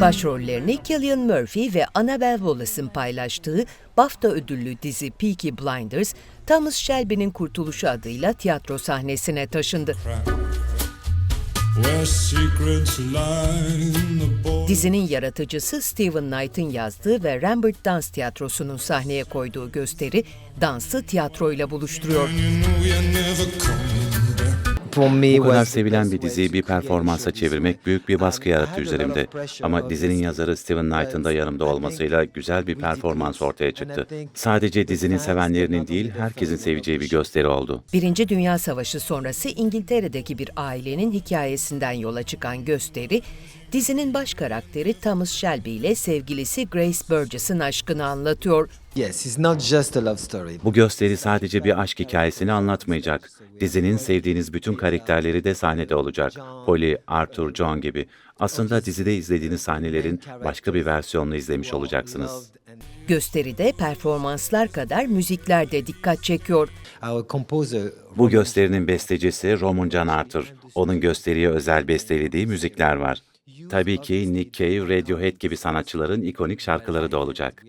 Başrollerini Cillian Murphy ve Annabelle Wallis'in paylaştığı BAFTA ödüllü dizi Peaky Blinders, Thomas Shelby'nin Kurtuluşu adıyla tiyatro sahnesine taşındı. Dizinin yaratıcısı Stephen Knight'ın yazdığı ve Rambert Dans Tiyatrosu'nun sahneye koyduğu gösteri, dansı tiyatroyla buluşturuyor. Bu kadar sevilen bir diziyi bir performansa çevirmek büyük bir baskı yarattı üzerimde. Ama dizinin yazarı Steven Knight'ın da yanımda olmasıyla güzel bir performans ortaya çıktı. Sadece dizinin sevenlerinin değil, herkesin seveceği bir gösteri oldu. Birinci Dünya Savaşı sonrası İngiltere'deki bir ailenin hikayesinden yola çıkan gösteri, dizinin baş karakteri Thomas Shelby ile sevgilisi Grace Burgess'ın aşkını anlatıyor. Yes, it's not just a love story. Bu gösteri sadece bir aşk hikayesini anlatmayacak. Dizinin sevdiğiniz bütün karakterleri de sahnede olacak. Polly, Arthur, John gibi. Aslında dizide izlediğiniz sahnelerin başka bir versiyonunu izlemiş olacaksınız. Gösteride performanslar kadar müzikler de dikkat çekiyor. Bu gösterinin bestecisi Roman Can Arthur. Onun gösteriye özel bestelediği müzikler var. Tabii ki Nick Cave, Radiohead gibi sanatçıların ikonik şarkıları da olacak.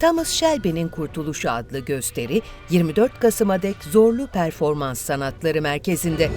Thomas Shelby'nin Kurtuluşu adlı gösteri 24 Kasım'a dek Zorlu Performans Sanatları Merkezi'nde.